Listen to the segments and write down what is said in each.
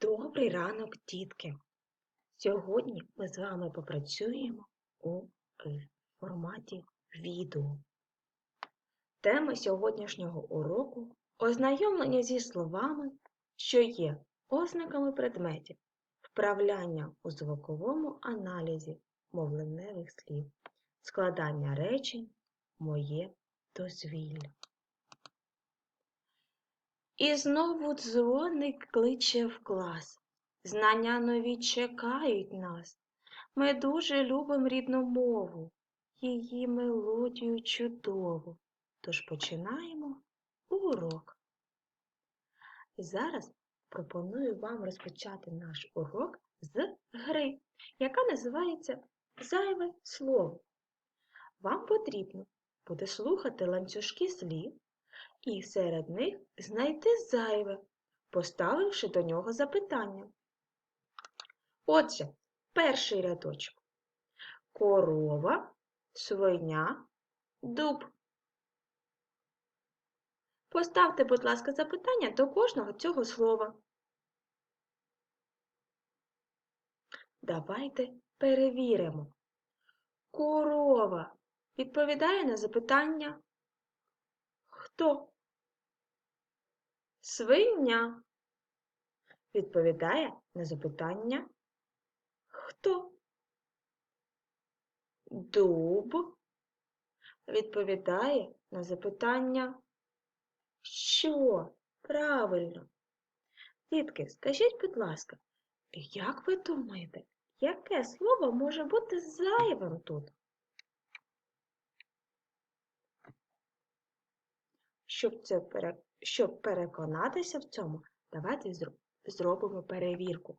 Добрий ранок, дітки! Сьогодні ми з вами попрацюємо у е, форматі відео. Тема сьогоднішнього уроку ознайомлення зі словами, що є ознаками предметів, вправляння у звуковому аналізі мовленневих слів, складання речень, моє дозвілля. І знову дзвоник кличе в клас. Знання нові чекають нас. Ми дуже любимо рідну мову, її мелодію чудову. Тож починаємо урок. Зараз пропоную вам розпочати наш урок з гри, яка називається Зайве слово. Вам потрібно буде слухати ланцюжки слів і серед них знайти зайве, поставивши до нього запитання. Отже, перший рядочок. Корова, свиня, дуб. Поставте, будь ласка, запитання до кожного цього слова. Давайте перевіримо. Корова відповідає на запитання Хто? Свиня відповідає на запитання Хто? Дуб відповідає на запитання Що? Правильно. Дітки, скажіть, будь ласка, як ви думаєте, яке слово може бути зайвим тут? Щоб, це пере... Щоб переконатися в цьому, давайте зробимо перевірку.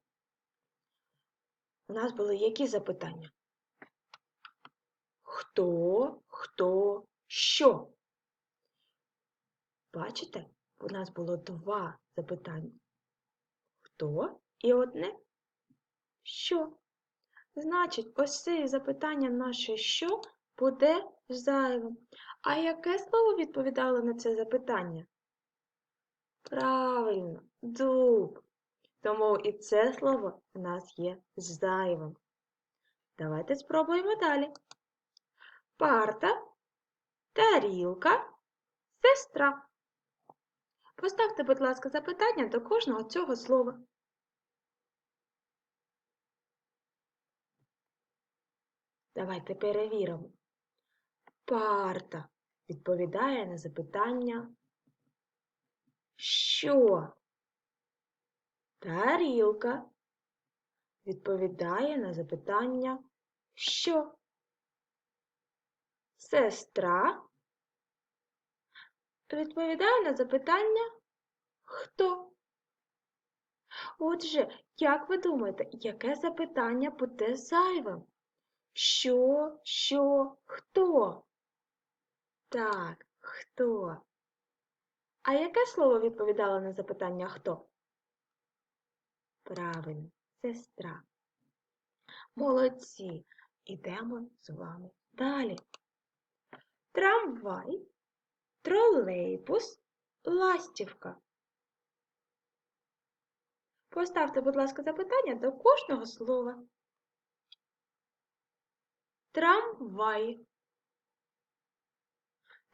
У нас були які запитання? Хто, хто, що? Бачите, у нас було два запитання. Хто і одне що? Значить, ось це запитання наше що буде зайвим. А яке слово відповідало на це запитання? Правильно, дуб. Тому і це слово у нас є зайвим. Давайте спробуємо далі. Парта, тарілка, сестра. Поставте, будь ласка, запитання до кожного цього слова. Давайте перевіримо. Парта відповідає на запитання що? Тарілка відповідає на запитання що? Сестра відповідає на запитання хто? Отже, як ви думаєте, яке запитання буде зайвим? Що, що, хто? Так, хто? А яке слово відповідало на запитання хто? Правильно, сестра. Молодці. Ідемо з вами далі. Трамвай, тролейбус, ластівка. Поставте, будь ласка, запитання до кожного слова. Трамвай.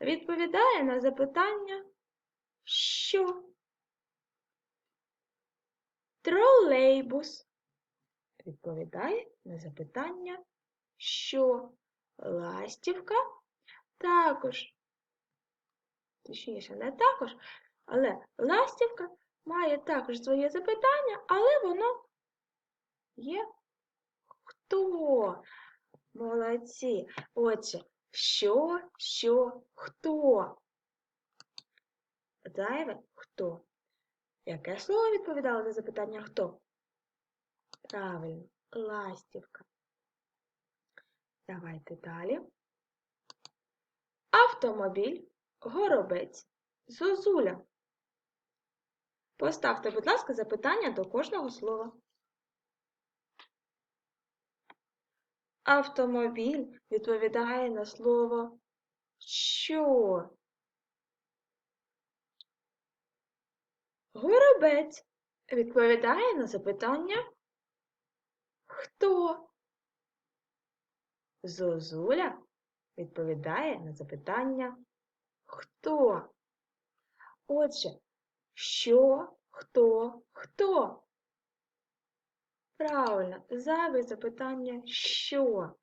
Відповідає на запитання що? Тролейбус відповідає на запитання, що ластівка також, точніше, не також, але ластівка має також своє запитання, але воно є хто? Молодці. Отже, що, що, хто? Зайве хто? Яке слово відповідало на запитання хто? Правильно, ластівка. Давайте далі. Автомобіль, горобець, зозуля. Поставте, будь ласка, запитання до кожного слова. Автомобіль відповідає на слово що? Горобець відповідає на запитання Хто? Зозуля відповідає на запитання Хто? Отже, що, хто, хто? Правильно, зайве запитання що?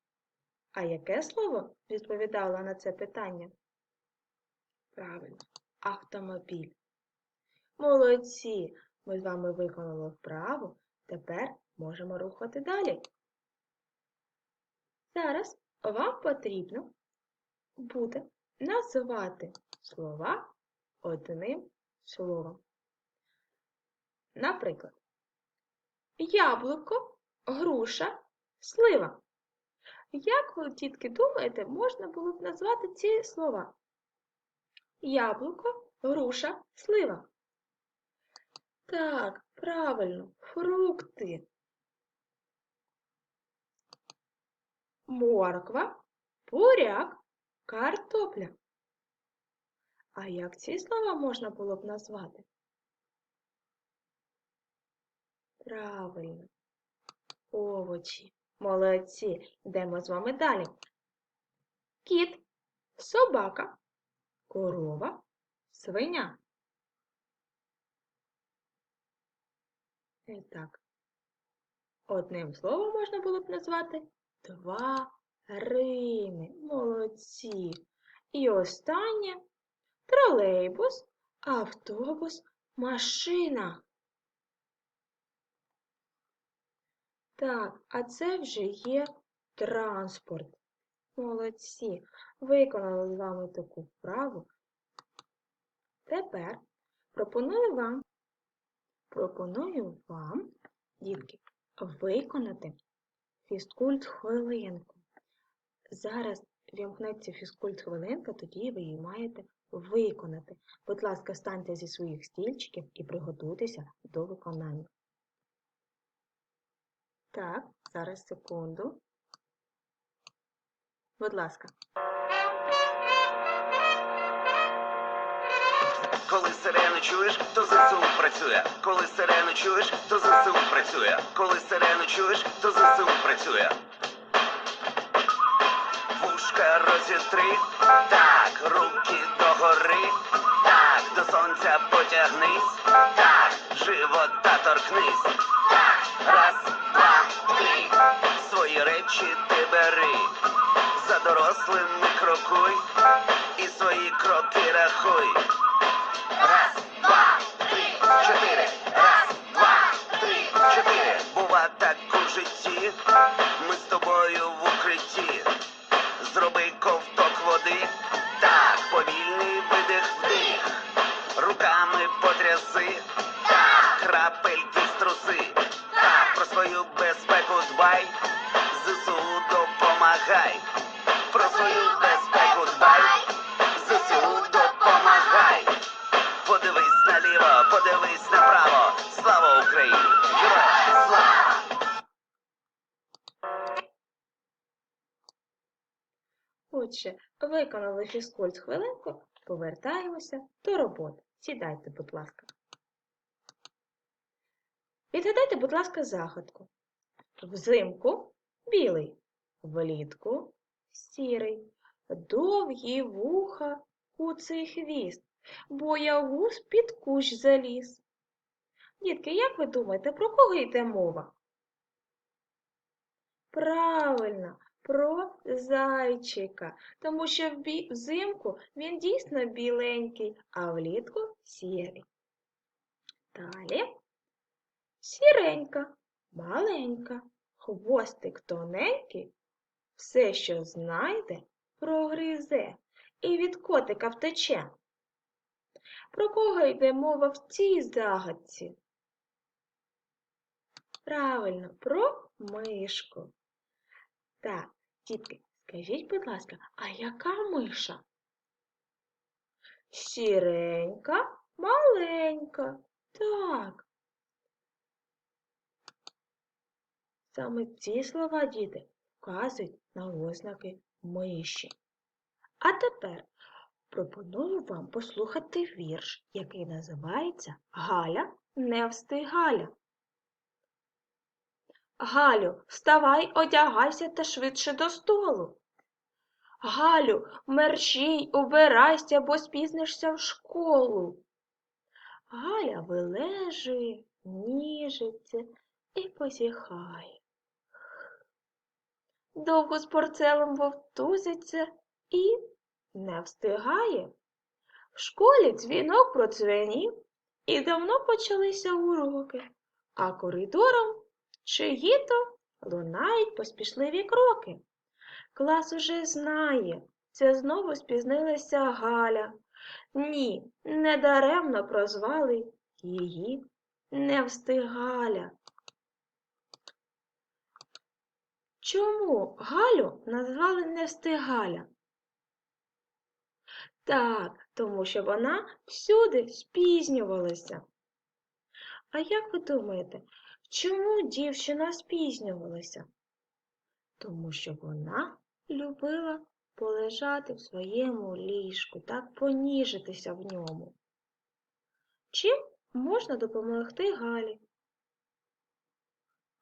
А яке слово відповідало на це питання? Правильно, автомобіль. Молодці! Ми з вами виконали вправу, тепер можемо рухати далі. Зараз вам потрібно буде називати слова одним словом. Наприклад, яблуко, груша, слива. Як ви, дітки, думаєте, можна було б назвати ці слова? Яблуко, груша, слива. Так, правильно, фрукти. Морква, буряк, картопля. А як ці слова можна було б назвати? Правильно, овочі. Молодці. Йдемо з вами далі. Кіт, собака, корова, свиня. І так. Одним словом можна було б назвати тварини. Молодці. І останнє тролейбус, автобус, машина. Так, а це вже є транспорт. Молодці. Виконали з вами таку вправу. Тепер пропоную вам, пропоную вам, дітки, виконати фізкульт хвилинку. Зараз вімкнеться фізкульт хвилинка, тоді ви її маєте виконати. Будь ласка, станьте зі своїх стільчиків і приготуйтеся до виконання. Так, зараз секунду. Будь ласка. Коли сирену чуєш, то ЗСУ працює. Коли сирену чуєш, то ЗСУ працює. Коли сирену чуєш, то ЗСУ працює. Вушка розітри, так, руки догори, так, до сонця потягнись, так, живота торкнись. Так, раз, Свої речі ти бери. За дорослими крокуй і свої кроки рахуй. Отже, виконали фізкульт хвилинку, повертаємося до роботи. Сідайте, будь ласка. Відгадайте, будь ласка, загадку. Взимку білий, влітку сірий, довгі вуха, куций хвіст, бо боягуз під кущ заліз. Дітки, як ви думаєте, про кого йде мова? Правильно, про зайчика, тому що взимку він дійсно біленький, а влітку сірий. Далі сіренька, маленька, хвостик тоненький, все, що знайде, прогризе і від котика втече. Про кого йде мова в цій загадці? Правильно, про мишку. Так, дітки, скажіть, будь ласка, а яка миша? Сіренька, маленька. Так. Саме ці слова, діти, вказують на ознаки миші. А тепер пропоную вам послухати вірш, який називається Галя не встигаля. Галю, вставай, одягайся та швидше до столу. Галю, мерщій, убирайся, бо спізнишся в школу. Галя вилежує, ніжиться і позіхає. Довго з порцелем вовтузиться і не встигає. В школі дзвінок продзвенів, і давно почалися уроки, а коридором чиї-то лунають поспішливі кроки. Клас уже знає, це знову спізнилася Галя. Ні, недаремно прозвали її не встигаля. Чому Галю назвали не встигаля? Так, тому що вона всюди спізнювалася. А як ви думаєте, чому дівчина спізнювалася? Тому що вона любила полежати в своєму ліжку, так поніжитися в ньому. Чим можна допомогти Галі?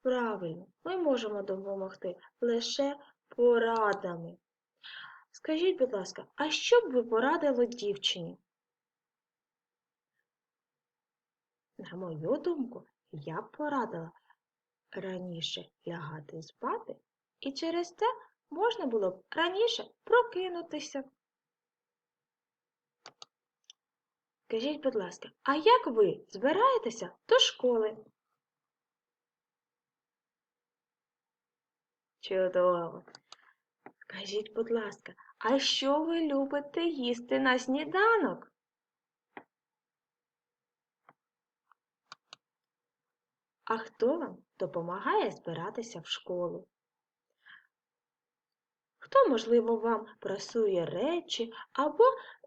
Правильно, ми можемо допомогти лише порадами. Скажіть, будь ласка, а що б ви порадили дівчині? На мою думку, я б порадила раніше лягати спати, і через це можна було б раніше прокинутися. Скажіть, будь ласка, а як ви збираєтеся до школи? Чудово. Скажіть, будь ласка, а що ви любите їсти на сніданок? А хто вам допомагає збиратися в школу? Хто, можливо, вам прасує речі або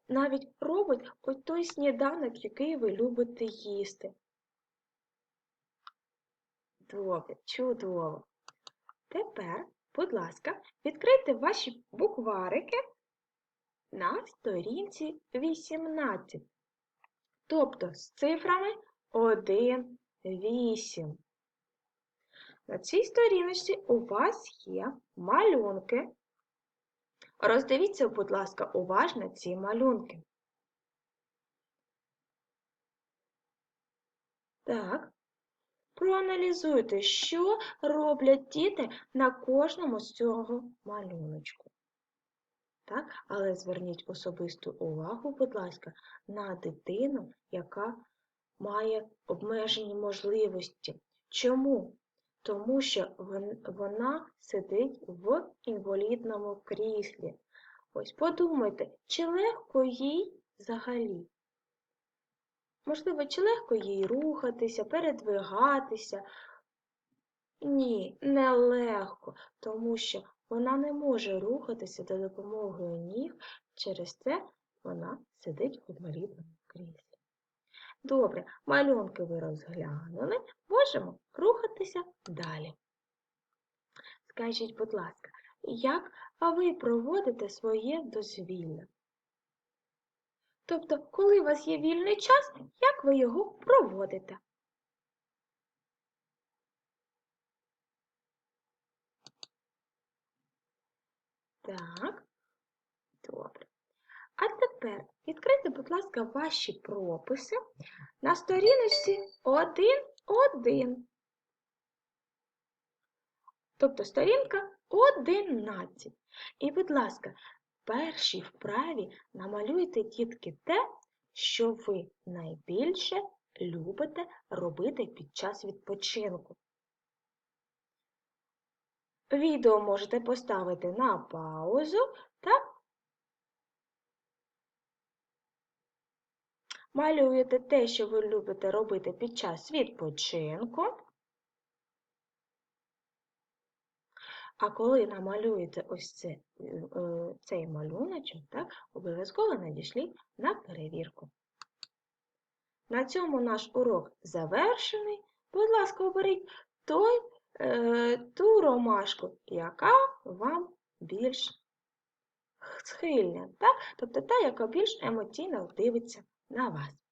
навіть робить ось той сніданок, який ви любите їсти? Добре, чудово. Тепер, будь ласка, відкрийте ваші букварики на сторінці 18, тобто з цифрами 1, 8. На цій сторіночці у вас є малюнки. Роздивіться, будь ласка, уважно ці малюнки. Так, проаналізуйте, що роблять діти на кожному з цього малюночку. Так? Але зверніть особисту увагу, будь ласка, на дитину, яка має обмежені можливості. Чому? Тому що вона сидить в інвалідному кріслі. Ось подумайте, чи легко їй взагалі? Можливо, чи легко їй рухатися, передвигатися? Ні, не легко, тому що вона не може рухатися за допомогою ніг, через це вона сидить в інвалідному кріслі. Добре, малюнки ви розглянули, можемо рухатися далі. Скажіть, будь ласка, як ви проводите своє дозвілля? Тобто, коли у вас є вільний час, як ви його проводите? Так, добре. А тепер відкрийте, будь ласка, ваші прописи на сторіночці 1.1. Тобто сторінка 11. І, будь ласка, першій вправі намалюйте, дітки, те, що ви найбільше любите робити під час відпочинку. Відео можете поставити на паузу та малюєте те, що ви любите робити під час відпочинку. А коли намалюєте ось це, е, цей малюночок, так, обов'язково надішліть на перевірку. На цьому наш урок завершений. Будь ласка, оберіть той, е, ту ромашку, яка вам більш схильна, так? тобто та, яка більш емоційно дивиться на вас.